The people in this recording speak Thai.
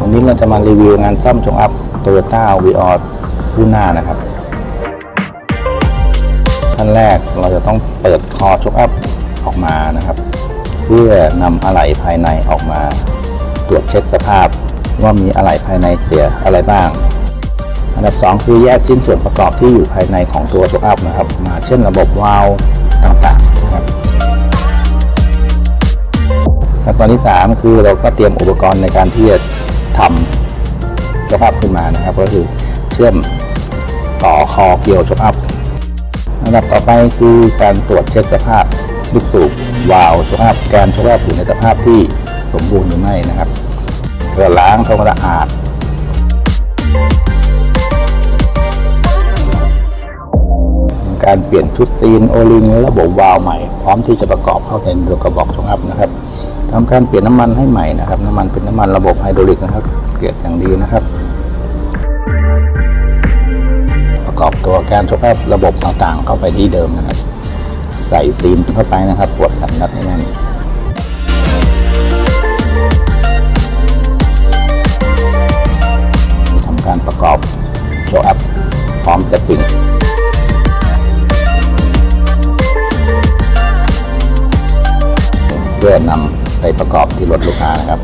วันนี้เราจะมารีวิวงานซ่อมชงอัพ Toyota v ีออรุ่นหน้านะครับขั้นแรกเราจะต้องเปิดคอชกอัพออกมานะครับ เพื่อนำอะไหล่ภายในออกมา ตรวจเช็คสภาพว่ามีอะไหล่ภายในเสียอะไรบ้าง อันดับ 2 คือแยกชิ้นส่วนประกอบที่อยู่ภายในของตัวชกอัพนะครับ มาเช่นระบบวาล์วต่างๆนะครับขั้นตอนที่ 3 คือเราก็เตรียมอุปกรณ์ในการที่จะ ทำช็อคอัพขึ้นมานะครับ ก็คือเชื่อมต่อคอเกี่ยวช็อคอัพอันดับต่อไปคือการตรวจเช็คสภาพลูกสูบวาล์วช็อคอัพแกนช็อคอัพอยู่ในสภาพที่สมบูรณ์หรือไม่นะครับเพื่อล้างทำความสะอาดการเปลี่ยนชุดซีนโอลิงและระบบวาล์วใหม่ พร้อมที่จะประกอบเข้าในเรือกระบอกชงอัพนะครับ ทำการเปลี่ยนน้ำมันให้ใหม่นะครับ น้ำมันเป็นน้ำมันระบบไฮดรอลิกนะครับ เกรดอย่างดีนะครับ ประกอบตัวการชกอัพระบบต่างๆ เข้าไปที่เดิมนะครับ ใส่ซีนเข้าไปนะครับปวดขันนัดให้แน่นทำการประกอบโชว์อัพพร้อมจะติ่งเพื่อนำ ไปประกอบที่รถลูกค้านะครับ